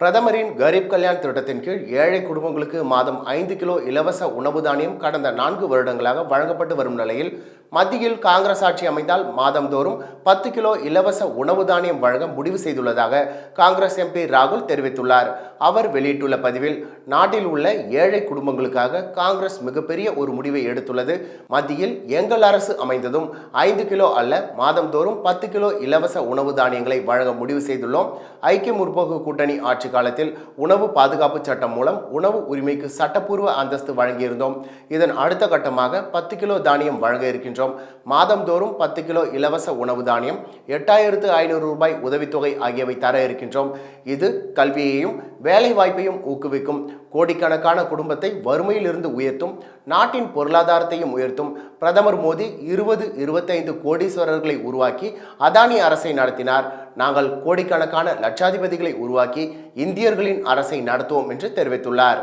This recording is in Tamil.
பிரதமரின் கரீப் கல்யாண் திட்டத்தின் கீழ் ஏழை குடும்பங்களுக்கு மாதம் ஐந்து கிலோ இலவச உணவு தானியம் கடந்த நான்கு வருடங்களாக வழங்கப்பட்டு வரும் நிலையில் மத்தியில் காங்கிரஸ் ஆட்சி அமைந்தால் மாதந்தோறும் பத்து கிலோ இலவச உணவு தானியம் வழங்க முடிவு செய்துள்ளதாக காங்கிரஸ் எம்பி ராகுல் தெரிவித்துள்ளார். அவர் வெளியிட்டுள்ள பதிவில் நாட்டில் உள்ள ஏழை குடும்பங்களுக்காக காங்கிரஸ் மிகப்பெரிய ஒரு முடிவை எடுத்துள்ளது. மத்தியில் எங்கள் அரசு அமைந்ததும் ஐந்து கிலோ அல்ல மாதந்தோறும் பத்து கிலோ இலவச உணவு தானியங்களை வழங்க முடிவு செய்துள்ளோம். ஐக்கிய முற்போக்கு கூட்டணி ஆட்சி காலத்தில் உணவு பாதுகாப்பு சட்டம் மூலம் உணவு உரிமைக்கு சட்டப்பூர்வ அந்தஸ்து வழங்கியிருந்தோம். இதன் அடுத்த கட்டமாக பத்து கிலோ தானியம் வழங்க இருக்கின்றோம். மாதந்தோறும் பத்து கிலோ இலவச உணவு தானியம் எட்டாயிரத்து ஐநூறு ரூபாய் உதவித்தொகை ஆகியவை தர இருக்கின்றோம். இது கல்வியையும் வேலை வாய்ப்பையும் ஊக்குவிக்கும். கோடிக்கணக்கான குடும்பத்தை வறுமையிலிருந்து உயர்த்தும் நாட்டின் பொருளாதாரத்தையும் உயர்த்தும். பிரதமர் மோடி இருபது இருபத்தைந்து கோடீஸ்வரர்களை உருவாக்கி அதானி அரசை நடத்தினார். நாங்கள் கோடிக்கணக்கான லட்சாதிபதிகளை உருவாக்கி இந்தியர்களின் அரசை நடத்துவோம் என்று தெரிவித்துள்ளார்.